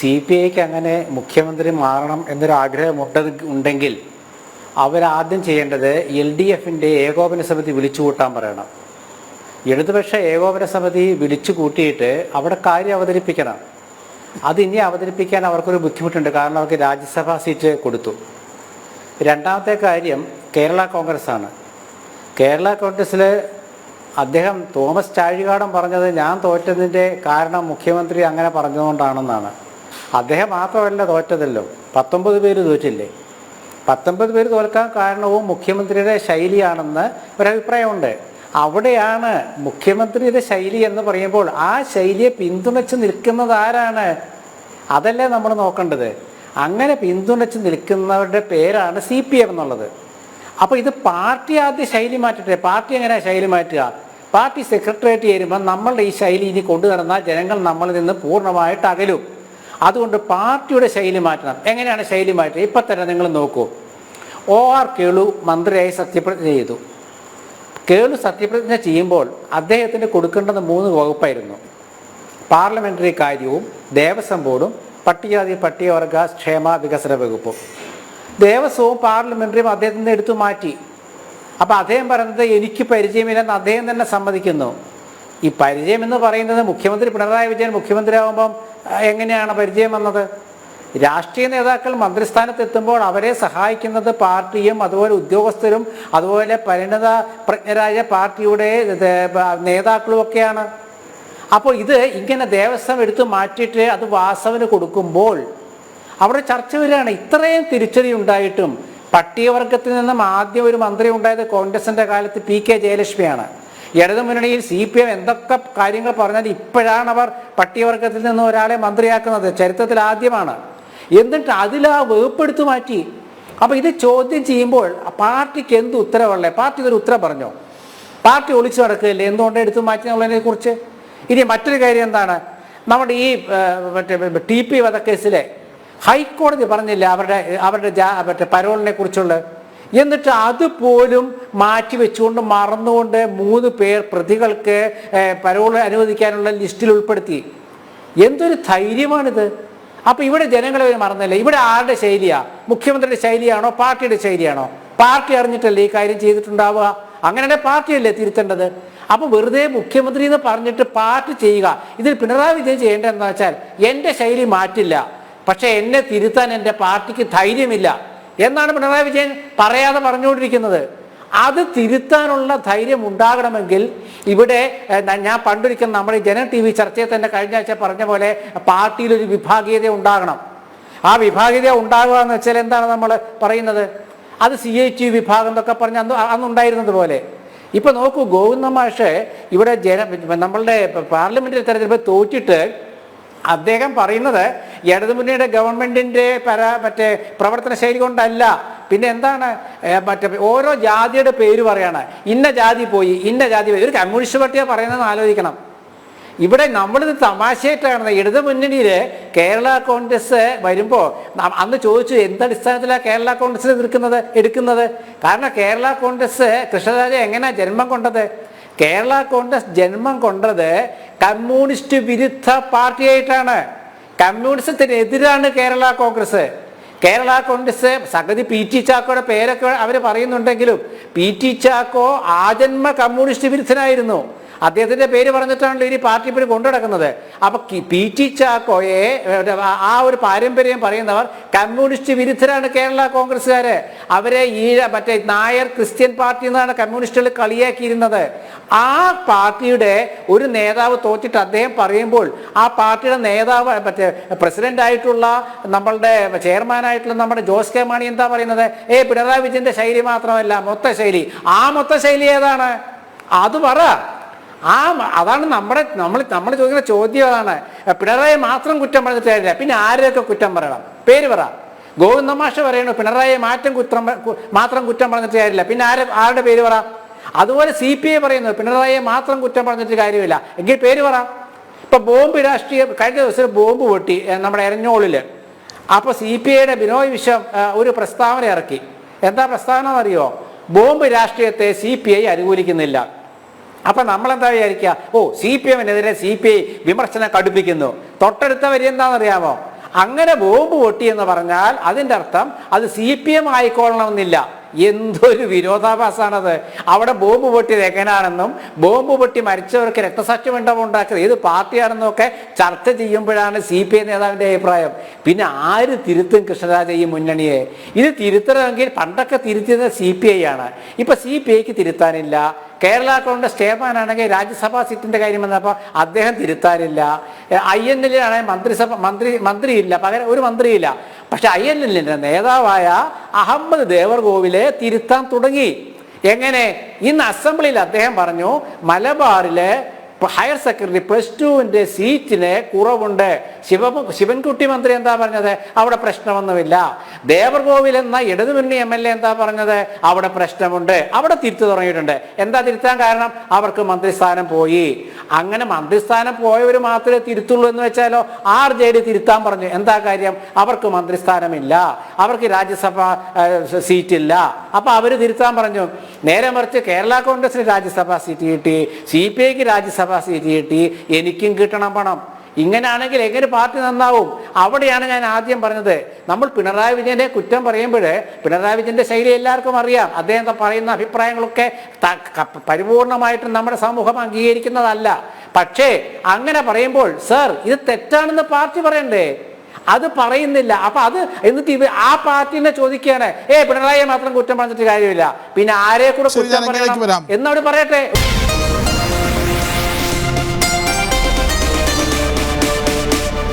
C P ഐക്ക് അങ്ങനെ മുഖ്യമന്ത്രി മാറണം എന്നൊരു ആഗ്രഹമുണ്ട് ഉണ്ടെങ്കിൽ അവരാദ്യം ചെയ്യേണ്ടത് എൽ ഡി എഫിന്റെ ഏകോപന സമിതി വിളിച്ചു കൂട്ടാൻ പറയണം. ഇടതുപക്ഷ ഏകോപന സമിതി വിളിച്ചു കൂട്ടിയിട്ട് അവിടെ കാര്യം അവതരിപ്പിക്കണം. അത് ഇനി അവതരിപ്പിക്കാൻ അവർക്കൊരു ബുദ്ധിമുട്ടുണ്ട് കാരണം അവർക്ക് രാജ്യസഭാ സീറ്റ് കൊടുത്തു. രണ്ടാമത്തെ കാര്യം കേരള കോൺഗ്രസ് ആണ് കേരള കോൺഗ്രസ്സിൽ അദ്ദേഹം തോമസ് ചാഴികാടൻ പറഞ്ഞത് ഞാൻ തോറ്റതിന്റെ കാരണം മുഖ്യമന്ത്രി അങ്ങനെ പറഞ്ഞതുകൊണ്ടാണെന്നാണ്. അദ്ദേഹം മാത്രമല്ല തോറ്റതല്ലോ. പത്തൊമ്പത് പേര് തോറ്റില്ലേ? പത്തൊമ്പത് പേര് തോൽക്കാൻ കാരണവും മുഖ്യമന്ത്രിയുടെ ശൈലിയാണെന്ന് ഒരഭിപ്രായമുണ്ട്. അവിടെയാണ് മുഖ്യമന്ത്രിയുടെ ശൈലി എന്ന് പറയുമ്പോൾ ആ ശൈലിയെ പിന്തുണച്ച് നിൽക്കുന്നത് ആരാണ്? അതല്ലേ നമ്മൾ നോക്കേണ്ടത്. അങ്ങനെ പിന്തുണച്ച് നിൽക്കുന്നവരുടെ പേരാണ് സി പി എം എന്നുള്ളത്. അപ്പോൾ ഇത് പാർട്ടി ആദ്യം ശൈലി മാറ്റട്ടെ? പാർട്ടി എങ്ങനെയാണ് ശൈലി മാറ്റുക? പാർട്ടി സെക്രട്ടേറിയറ്റ് ചേരുമ്പോൾ നമ്മളുടെ ഈ ശൈലി ഇനി കൊണ്ടു നടന്നാൽ ജനങ്ങൾ നമ്മളിൽ നിന്ന് പൂർണമായിട്ട് അകലും. അതുകൊണ്ട് പാർട്ടിയുടെ ശൈലി മാറ്റണം. എങ്ങനെയാണ് ശൈലി മാറ്റുക ഇപ്പം തന്നെ നിങ്ങൾ നോക്കൂ. ഒ ആർ കേളു മന്ത്രിയായി സത്യപ്രതിജ്ഞ ചെയ്തു. കേളു സത്യപ്രതിജ്ഞ ചെയ്യുമ്പോൾ അദ്ദേഹത്തിന് കൊടുക്കേണ്ടത് മൂന്ന് വകുപ്പായിരുന്നു. പാർലമെന്ററി കാര്യവും ദേവസ്വം ബോർഡും പട്ടികജാതി പട്ടികവർഗ ക്ഷേമ വികസന വകുപ്പും. ദേവസ്വവും പാർലമെന്ററിയും അദ്ദേഹത്തിന് എടുത്തു മാറ്റി. അപ്പം അദ്ദേഹം പറയുന്നത് എനിക്ക് പരിചയമില്ലെന്ന് അദ്ദേഹം തന്നെ സമ്മതിക്കുന്നു. ഈ പരിചയം എന്ന് പറയുന്നത് മുഖ്യമന്ത്രി പിണറായി വിജയൻ മുഖ്യമന്ത്രിയാകുമ്പം എങ്ങനെയാണ് പരിചയം വന്നത്? രാഷ്ട്രീയ നേതാക്കൾ മന്ത്രിസ്ഥാനത്തെത്തുമ്പോൾ അവരെ സഹായിക്കുന്നത് പാർട്ടിയും അതുപോലെ ഉദ്യോഗസ്ഥരും അതുപോലെ പരിണത പ്രജ്ഞരായ പാർട്ടിയുടെ നേതാക്കളും ഒക്കെയാണ് അപ്പോൾ ഇത് ഇങ്ങനെ ദേവസ്വം എടുത്തു മാറ്റിയിട്ട് അത് വാസവന് കൊടുക്കുമ്പോൾ അവിടെ ചർച്ച വരികയാണ്. ഇത്രയും തിരിച്ചടി ഉണ്ടായിട്ടും പട്ടികവർഗത്തിൽ നിന്നും ആദ്യം ഒരു മന്ത്രി ഉണ്ടായത് കോൺഗ്രസിന്റെ കാലത്ത് പി കെ ജയലക്ഷ്മിയാണ്. ഇടതു മുന്നണിയിൽ സി പി എം എന്തൊക്കെ കാര്യങ്ങൾ പറഞ്ഞാൽ ഇപ്പോഴാണ് അവർ പട്ടികവർഗത്തിൽ നിന്ന് ഒരാളെ മന്ത്രിയാക്കുന്നത്. ചരിത്രത്തിൽ ആദ്യമാണ്. എന്നിട്ട് അതിൽ ആ വേപ്പെടുത്തു മാറ്റി. അപ്പോൾ ഇത് ചോദ്യം ചെയ്യുമ്പോൾ പാർട്ടിക്ക് എന്ത് ഉത്തരവുള്ളേ പാർട്ടി ഒരു ഉത്തരം പറഞ്ഞോ? പാർട്ടി ഒളിച്ചു നടക്കുകയല്ലേ? എന്തുകൊണ്ട് എടുത്തു മാറ്റി എന്നുള്ളതിനെ കുറിച്ച് ഇനി മറ്റൊരു കാര്യം എന്താണ്? നമ്മുടെ ഈ മറ്റേ ടി പി വധക്കേസിലെ ഹൈക്കോടതി പറഞ്ഞില്ല അവരുടെ അവരുടെ മറ്റേ പരോളിനെ കുറിച്ചുള്ള എന്നിട്ട് അതുപോലും മാറ്റി വെച്ചുകൊണ്ട് മറന്നുകൊണ്ട് മൂന്ന് പേർ പ്രതികൾക്ക് പരോൾ അനുവദിക്കാനുള്ള ലിസ്റ്റിൽ ഉൾപ്പെടുത്തി. എന്തൊരു ധൈര്യമാണിത്. അപ്പൊ ഇവിടെ ജനങ്ങളെ അവർ മറന്നില്ല. ഇവിടെ ആരുടെ ശൈലിയാ? മുഖ്യമന്ത്രിയുടെ ശൈലിയാണോ? പാർട്ടിയുടെ ശൈലിയാണോ? പാർട്ടി അറിഞ്ഞിട്ടല്ലേ ഈ കാര്യം ചെയ്തിട്ടുണ്ടാവുക? അങ്ങനെ പാർട്ടിയല്ലേ തിരുത്തേണ്ടത്. അപ്പൊ വെറുതെ മുഖ്യമന്ത്രി എന്ന് പറഞ്ഞിട്ട് പാർട്ടി ചെയ്യുക. ഇതിൽ പിണറായി വിജയൻ ചെയ്യേണ്ടതെന്ന് വെച്ചാൽ എന്റെ ശൈലി മാറ്റില്ല. പക്ഷേ എന്നെ തിരുത്താൻ എന്റെ പാർട്ടിക്ക് ധൈര്യമില്ല. എന്നാണ് പിണറായി വിജയൻ പറയാതെ പറഞ്ഞുകൊണ്ടിരിക്കുന്നത്. അത് തിരുത്താനുള്ള ധൈര്യം ഉണ്ടാകണമെങ്കിൽ ഇവിടെ ഞാൻ പണ്ടൊരിക്കൽ നമ്മുടെ ജന ടി വി ചർച്ചയിൽ തന്നെ കഴിഞ്ഞ ആഴ്ച പറഞ്ഞ പോലെ പാർട്ടിയിൽ ഒരു വിഭാഗീയത ഉണ്ടാകണം. ആ വിഭാഗീയത ഉണ്ടാകുക എന്ന് വെച്ചാൽ എന്താണ് നമ്മൾ പറയുന്നത്? അത് സി ഐ ടി വിഭാഗം എന്നൊക്കെ പറഞ്ഞ് അന്ന് അന്നുണ്ടായിരുന്നത് പോലെ. ഇപ്പൊ നോക്കൂ ഗോവിന്ദ മാഷ് ഇവിടെ ജന നമ്മളുടെ പാർലമെന്ററി തെരഞ്ഞെടുപ്പ് തോറ്റിട്ട് അദ്ദേഹം പറയുന്നത് ഇടതുമുന്നണിയുടെ ഗവൺമെന്റിന്റെ പര മറ്റേ പ്രവർത്തന ശൈലി കൊണ്ടല്ല. പിന്നെ എന്താണ്? മറ്റേ ഓരോ ജാതിയുടെ പേര് പറയാണ്. ഇന്ന ജാതി പോയി ഇന്ന ജാതി പോയി. ഒരു കമ്മ്യൂണിസ്റ്റ് പാർട്ടിയെ പറയുന്നതെന്ന് ആലോചിക്കണം. ഇവിടെ നമ്മളിത് തമാശയായിട്ടാണ്. ഇടതു മുന്നണിയിൽ കേരള കോൺഗ്രസ് വരുമ്പോൾ അന്ന് ചോദിച്ചു എന്തടിസ്ഥാനത്തിലാണ് കേരള കോൺഗ്രസ് എതിർക്കുന്നത് എടുക്കുന്നത്? കാരണം കേരള കോൺഗ്രസ് കൃഷ്ണരാജ എങ്ങനെയാണ് ജന്മം കൊണ്ടത്? കേരള കോൺഗ്രസ് ജന്മം കൊണ്ടത് കമ്മ്യൂണിസ്റ്റ് വിരുദ്ധ പാർട്ടിയായിട്ടാണ്. കമ്മ്യൂണിസത്തിനെതിരാണ് കേരള കോൺഗ്രസ്. കേരള കോൺഗ്രസ് സഗതി പി ടി ചാക്കോയുടെ പേരൊക്കെ അവർ പറയുന്നുണ്ടെങ്കിലും പി ടി ചാക്കോ ആജന്മ കമ്മ്യൂണിസ്റ്റ് വിരുദ്ധനായിരുന്നു. അദ്ദേഹത്തിന്റെ പേര് പറഞ്ഞിട്ടാണല്ലോ ഇനി പാർട്ടി ഇപ്പോൾ കൊണ്ടു നടക്കുന്നത് അപ്പൊ പി ടി ചാക്കോയെ ആ ഒരു പാരമ്പര്യം പറയുന്നവർ കമ്മ്യൂണിസ്റ്റ് വിരുദ്ധരാണ് കേരള കോൺഗ്രസ്സുകാര്. അവരെ ഈ മറ്റേ നായർ ക്രിസ്ത്യൻ പാർട്ടി എന്നാണ് കമ്മ്യൂണിസ്റ്റുകൾ കളിയാക്കിയിരുന്നത്. ആ പാർട്ടിയുടെ ഒരു നേതാവ് തോറ്റിട്ട് അദ്ദേഹം പറയുമ്പോൾ ആ പാർട്ടിയുടെ നേതാവ് മറ്റേ പ്രസിഡന്റ് ആയിട്ടുള്ള നമ്മളുടെ ചെയർമാനായിട്ടുള്ള നമ്മുടെ ജോസ് കെ മാണി എന്താ പറയുന്നത്? ഏ പിണറായി വിജയന്റെ ശൈലി മാത്രമല്ല മൊത്ത ശൈലി. ആ മൊത്ത ശൈലി ഏതാണ്? അത് പറ. ആ അതാണ് നമ്മുടെ നമ്മൾ നമ്മൾ ചോദിക്കുന്ന ചോദ്യം അതാണ് പിണറായി മാത്രം കുറ്റം പറഞ്ഞിട്ട് കാര്യമില്ല. പിന്നെ ആരെയൊക്കെ കുറ്റം പറയണം? പേര് പറ. ഗോവിന്ദ മാഷ പറയണു പിണറായി മാറ്റം കുറ്റം മാത്രം കുറ്റം പറഞ്ഞിട്ട് കാര്യമില്ല. പിന്നെ ആരെ ആരുടെ പേര് പറ? അതുപോലെ സി പി ഐ പറയുന്നു പിണറായി മാത്രം കുറ്റം പറഞ്ഞിട്ട് കാര്യമില്ല. എങ്കിൽ പേര് പറ. ഇപ്പൊ ബോംബ് രാഷ്ട്രീയ കഴിഞ്ഞ ദിവസം ബോംബ് പൊട്ടി നമ്മുടെ എരഞ്ഞോളിൽ. അപ്പൊ സി പി ഐയുടെ ബിനോയ് വിശ്വം ഒരു പ്രസ്താവന ഇറക്കി. എന്താ പ്രസ്താവന എന്നറിയോ? ബോംബ് രാഷ്ട്രീയത്തെ സി പി ഐ അനുകൂലിക്കുന്നില്ല. അപ്പൊ നമ്മളെന്താ വിചാരിക്കുക ഓ സി പി എമ്മിനെതിരെ സി പി ഐ വിമർശനം കടുപ്പിക്കുന്നു. തൊട്ടടുത്ത വരി എന്താണെന്നറിയാമോ? അങ്ങനെ ബോംബ് പൊട്ടി എന്ന് പറഞ്ഞാൽ അതിന്റെ അർത്ഥം അത് സി പി എം ആയിക്കൊള്ളണമെന്നില്ല. എന്തൊരു വിരോധാഭാസമാണത്. അവിടെ ബോംബ് പൊട്ടിയത് എങ്ങനെയാണെന്നും ബോംബ് പൊട്ടി മരിച്ചവർക്ക് രക്തസാക്ഷിമണ്ഡപം ഉണ്ടാക്കിയത് ഏത് പാർട്ടിയാണെന്നും ഒക്കെ ചർച്ച ചെയ്യുമ്പോഴാണ് സി പി ഐ നേതാവിന്റെ അഭിപ്രായം. പിന്നെ ആര് തിരുത്തും കൃഷ്ണരാജ ഈ മുന്നണിയെ? ഇത് തിരുത്തണമെങ്കിൽ പണ്ടൊക്കെ തിരുത്തിയത് സി പി ഐ ആണ്. ഇപ്പൊ സി പി ഐക്ക് തിരുത്താനില്ല. കേരള കോൺഗ്രസ് ചെയർമാൻ ആണെങ്കിൽ രാജ്യസഭാ സീറ്റിന്റെ കാര്യം വന്നപ്പോൾ അദ്ദേഹം തിരുത്താനില്ല. ഐ എൻ എൽ ആണെങ്കിൽ മന്ത്രിസഭ മന്ത്രി മന്ത്രിയില്ല. പകരം ഒരു മന്ത്രിയില്ല. പക്ഷെ ഐ എൻ നേതാവായ അഹമ്മദ് ദേവർഗോവിലെ തിരുത്താൻ തുടങ്ങി. എങ്ങനെ? ഇന്ന് അസംബ്ലിയിൽ അദ്ദേഹം പറഞ്ഞു മലബാറിലെ ഹയർ സെക്കൻഡറി പ്ലസ് ടുവിന്റെ സീറ്റിന് കുറവുണ്ട്. ശിവ ശിവൻകുട്ടി മന്ത്രി എന്താ പറഞ്ഞത്? അവിടെ പ്രശ്നമൊന്നുമില്ല. ദേവർകോവിൽ എന്ന ഇടതുമുന്നണി എം എൽ എ എന്താ പറഞ്ഞത്? അവിടെ പ്രശ്നമുണ്ട്. അവിടെ തിരുത്തു തുടങ്ങിയിട്ടുണ്ട്. എന്താ തിരുത്താൻ കാരണം? അവർക്ക് മന്ത്രിസ്ഥാനം പോയി. അങ്ങനെ മന്ത്രിസ്ഥാനം പോയവർ മാത്രമേ തിരുത്തുള്ളൂ എന്ന് വെച്ചാലോ? ആർ ജെ ഡി തിരുത്താൻ പറഞ്ഞു. എന്താ കാര്യം? അവർക്ക് മന്ത്രിസ്ഥാനമില്ല. അവർക്ക് രാജ്യസഭ സീറ്റ് സീറ്റില്ല. അപ്പോൾ അവർ തിരുത്താൻ പറഞ്ഞു. നേരെ മറിച്ച് കേരള കോൺഗ്രസിന് രാജ്യസഭാ സീറ്റ് കിട്ടി. സി പി ഐക്ക് രാജ്യസഭാ സീറ്റ് കിട്ടി. എനിക്കും കിട്ടണം പണം. ഇങ്ങനെയാണെങ്കിൽ എങ്ങനെ പാർട്ടി നന്നാവും? അവിടെയാണ് ഞാൻ ആദ്യം പറഞ്ഞത്. നമ്മൾ പിണറായി വിജയനെ കുറ്റം പറയുമ്പോൾ പിണറായി വിജയന്റെ ശൈലി എല്ലാവർക്കും അറിയാം. അദ്ദേഹം പറയുന്ന അഭിപ്രായങ്ങളൊക്കെ പരിപൂർണമായിട്ടും നമ്മുടെ സമൂഹം അംഗീകരിക്കുന്നതല്ല. പക്ഷേ അങ്ങനെ പറയുമ്പോൾ സർ ഇത് തെറ്റാണെന്ന് പാർട്ടി പറയണ്ടേ? അത് പറയുന്നില്ല. അപ്പൊ അത് എന്നിട്ട് ഇത് ആ പാർട്ടിനെ ചോദിക്കുകയാണ് ഏ പിണറായിയെ മാത്രം കുറ്റം പറഞ്ഞിട്ട് കാര്യമില്ല. പിന്നെ ആരെ കൂടെ കുറ്റം പറയണം? വരാം. എന്നവിടെ പറയട്ടെ.